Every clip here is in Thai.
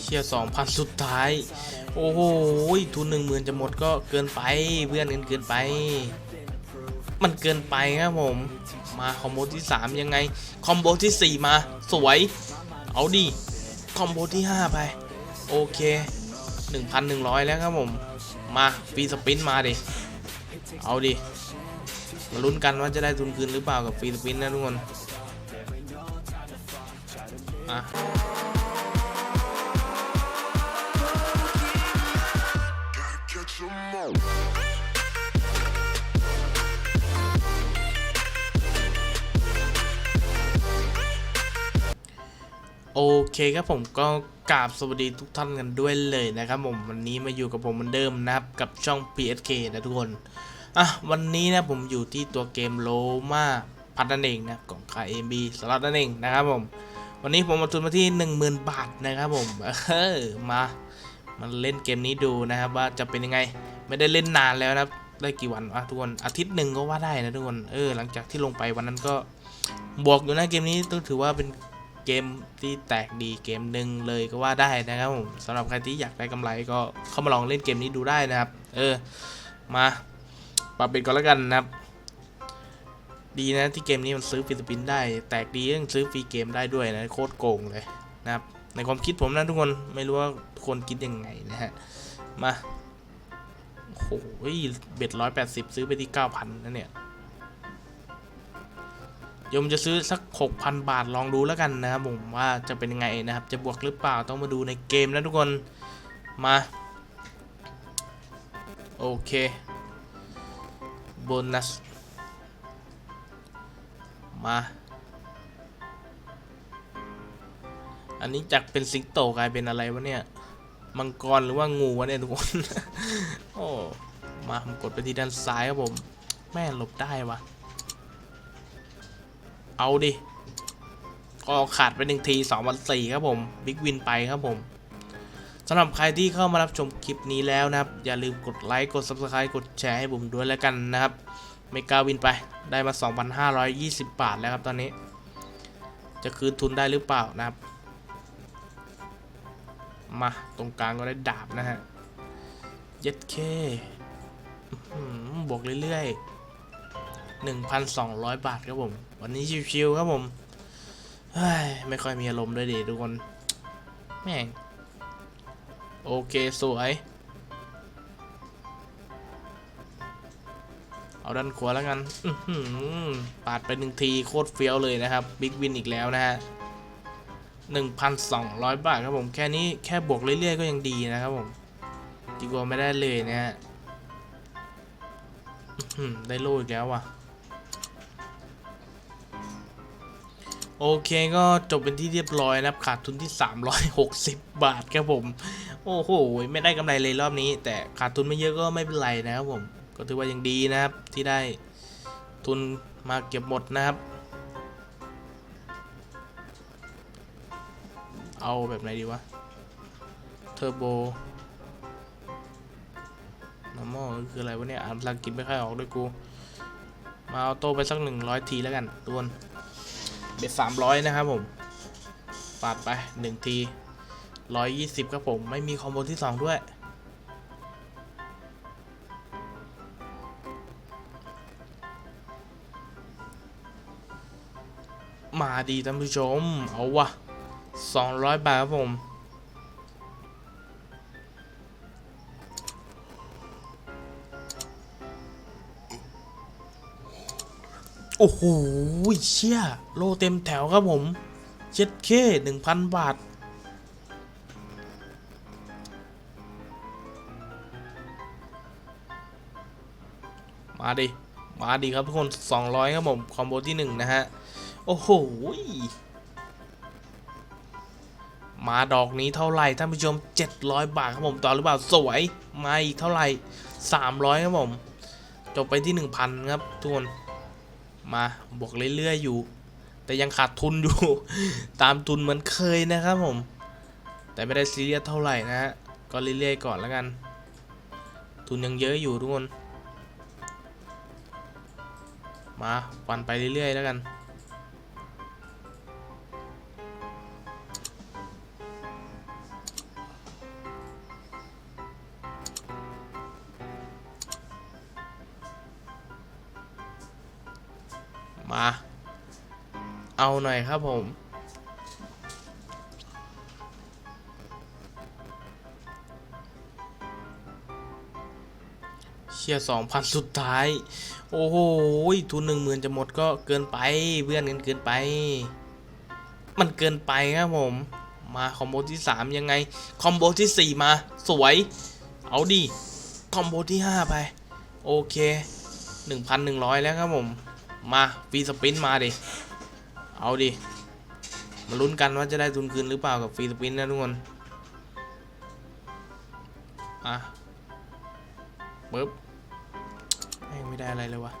เชี่ยสองพันสุดท้าย โอ้โหทุนหนึ่งหมื่นจะหมดก็เกินไปเพื่อนกันเกินไป มันเกินไปครับผม มาคอมโบที่ 3 ยังไง คอมโบที่ 4 มา สวย เอาดิ คอมโบที่ 5 ไป โอเค 1,100 แล้วครับผม มาฟรีสปินมาดิ เอาดิ มาลุ้นกันว่าจะได้ทุนคืนหรือเปล่ากับฟรีสปินนะทุกคน อะ โอเคครับผมก็กราบสวัสดีทุกท่านกันด้วยเลยนะครับผมวันนี้มาอยู่กับผมเหมือนเดิมนะครับกับช่อง PSK นะทุกคน อะวันนี้นะผมอยู่ที่ตัวเกมโลมาพัฒนั่นเองนะของ KMB สล็อตนั่นเองนะครับผม วันนี้ผมมาทุนมาที่ 10,000 บาทนะครับผมเออมามาเล่นเกมนี้ดูนะครับว่าจะเป็นยังไงไม่ได้เล่นนานแล้วนะได้กี่วันวะทุกคนอาทิตย์หนึ่งก็ว่าได้นะทุกคนเออหลังจากที่ลงไปวันนั้นก็บวกอยู่นะเกมนี้ต้องถือว่าเป็น เกมที่แตกดีเกมหนึ่งเลยก็ว่าได้นะครับผมสำหรับใครที่อยากได้กำไรก็เข้ามาลองเล่นเกมนี้ดูได้นะครับ เออ มาปรับเป็นก่อนแล้วกันนะครับ ดีนะที่เกมนี้มันซื้อฟิลิปปินส์ได้ แตกดียังซื้อฟรีเกมได้ด้วยนะโคตรโกงเลยนะครับ ในความคิดผมนะทุกคนไม่รู้ว่าคนคิดยังไงนะฮะ มาโอ้โหเบ็ดร้อยแปดสิบซื้อไปที่เก้าพันนะเนี่ย ยมจะซื้อสัก 6,000 บาทลองดูแล้วกันนะครับผมว่าจะเป็นยังไงนะครับ จะบวกหรือเปล่าต้องมาดูในเกมนะทุกคนมาโอเคโบนัสมาอันนี้จากเป็นสิงโตกลายเป็นอะไรวะเนี่ย มังกรหรือว่างูวะเนี่ยทุกคน โอ้ มาผมกดไปที่ด้านซ้ายครับผม แม่หลบได้วะ เอาดิ ก็ขาดไปหนึ่งทีสองวันสี่ครับผม บิ๊กวินไปครับผมสำหรับใครที่เข้ามารับชมคลิปนี้แล้วนะครับ อย่าลืมกดไลค์ กด Subscribe กดแชร์ให้ผมด้วยแล้วกันนะครับไม่กล้าวินไปได้มา 2,520 บาทแล้วครับตอนนี้ จะคืนทุนได้หรือเปล่านะครับ มาตรงกลางก็ได้ดาบนะฮะ เย็ดเคบวกเรื่อยๆ 1,200 บาทครับผม วันนี้ชิวๆครับผมเฮ้ยไม่ค่อยมีอารมณ์ด้วยดิทุกคน แม่ง โอเค สวย เอาด้านขวาแล้วกันปาดไปหนึ่งทีโคตรเฟี้ยวเลยนะครับ บิ๊กวินอีกแล้วนะฮะ1,200 บาทครับผม แค่นี้แค่บวกเรื่อย ๆ ก็ยังดีนะครับผมดีกว่าไม่ได้เลยนะฮะได้โล่อีกแล้วว่ะ โอเคก็จบเป็นที่เรียบร้อยนะครับขาดทุนที่ 360 บาทครับผม โอ้โห ไม่ได้กำไรเลยรอบนี้ แต่ขาดทุนไม่เยอะก็ไม่เป็นไรนะครับผม ก็ถือว่ายังดีนะครับที่ได้ทุนมาเก็บหมดนะครับ เอาแบบไหนดีวะ เทอร์โบ normal คืออะไรวะเนี่ย อ่านภาษาอังกฤษไม่ค่อยออกด้วยกู มาเอาโต้ไปสัก 100 ทีแล้วกันตัวน เบ็ดสามร้อยนะครับผมปาดไปหนึ่งทีร้อยยี่สิบครับผม ไม่มีคอมโบที่สองด้วย มาดีท่านผู้ชม เอาวะสองร้อยบาทครับผม โอ้โหเชี่ยโลเต็มแถวครับผมเจ็ดเคหนึ่งพันบาท มาดิ มาดิครับทุกคน 200 ครับผม คอมโบที่ 1 นะฮะ โอ้โห มาดอกนี้เท่าไหร่ ท่านผู้ชม 700 บาทครับผม ต่อหรือเปล่า สวย มาอีกเท่าไหร่ 300 ครับผม จบไปที่ 1,000 ครับทุกคน มาบวกเรื่อยๆอยู่ แต่ยังขาดทุนอยู่ ตามทุนเหมือนเคยนะครับผม แต่ไม่ได้ซีเรียสเท่าไหร่นะฮะก็เรื่อยๆก่อนแล้วกัน ทุนยังเยอะอยู่ทุกคน มาฟันไปเรื่อยๆแล้วกัน เอาหน่อยครับผม เชียสองพันสุดท้าย โอ้โห ทุนหนึ่งหมื่นจะหมดก็เกินไปเพื่อนกันเกินไป มันเกินไปครับผม มาคอมโบที่ 3 ยังไง คอมโบที่ 4 มา สวย เอาดิ คอมโบที่ 5 ไป โอเค 1,100 แล้วครับผม มาฟรีสปินมาดิ เอาดิ มาลุ้นกันว่าจะได้ทุนคืนหรือเปล่ากับฟรีสปินนะทุกคน อะปึ๊บไม่ได้อะไรเลยวะ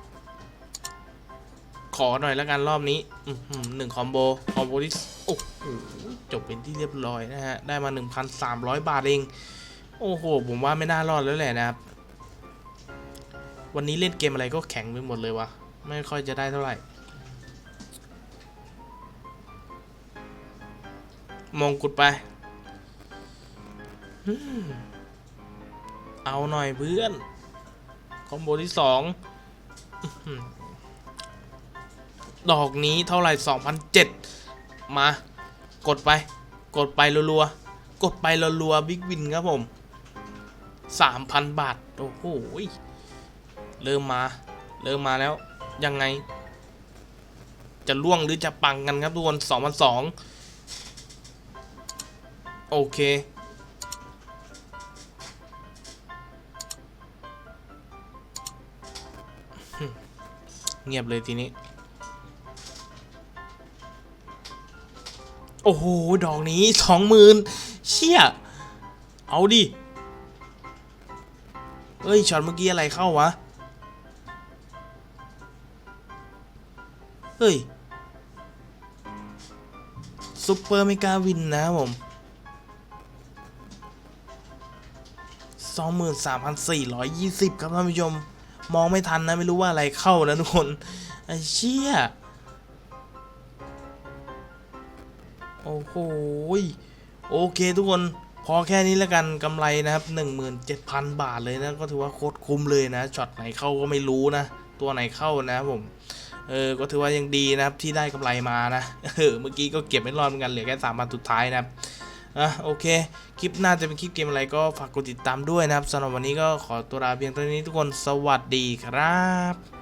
ขอหน่อยแล้วกันรอบนี้อื้อหือหนึ่งคอมโบ คอมโบที่โอ้โหจบเป็นที่เรียบร้อยนะฮะ ได้มา 1,300 บาทเอง โอ้โห ผมว่าไม่น่ารอดแล้วแหละนะครับ วันนี้เล่นเกมอะไรก็แข็งไปหมดเลยวะ ไม่ค่อยจะได้เท่าไหร่ มงกุฎไป เอาหน่อยเพื่อน คอมโบที่สองดอกนี้เท่าไหร่2,007 มา กดไป กดไปรัวๆ กดไปรัวๆบิ๊กวินครับผม 3,000 บาท โอ้โห เริ่มมา เริ่มมาแล้ว ยังไง จะล่วงหรือจะปังกันครับทุกคน2,002โอเคเงียบเลยทีนี้ โอ้โห ดอกนี้สองหมื่นเชี่ย เอาดิเฮ้ยช็อตเมื่อกี้อะไรเข้าวะ เฮ้ยซุปเปอร์เมกาวินนะครับผม23,420ครับท่านผู้ชม มองไม่ทันนะ ไม่รู้ว่าอะไรเข้านะทุกคนไอ้เชี่ยโอ้โหโอเคทุกคนพอแค่นี้แล้วกันกำไรนะครับ 17,000 บาทเลยนะ ก็ถือว่าโคตรคุ้มเลยนะช็อตไหนเข้าก็ไม่รู้นะ ตัวไหนเข้านะครับผม เออ ก็ถือว่ายังดีนะครับที่ได้กำไรมานะ เออ เมื่อกี้ก็เก็บไม่รอดเหมือนกันเหลือแค่สามพันสุดท้ายนะครับ อะโอเค คลิปหน้าจะเป็นคลิปเกมอะไรก็ฝากกดติดตามด้วยนะครับสำหรับวันนี้ก็ขอตัวลาเพียงเท่านี้ทุกคน สวัสดีครับ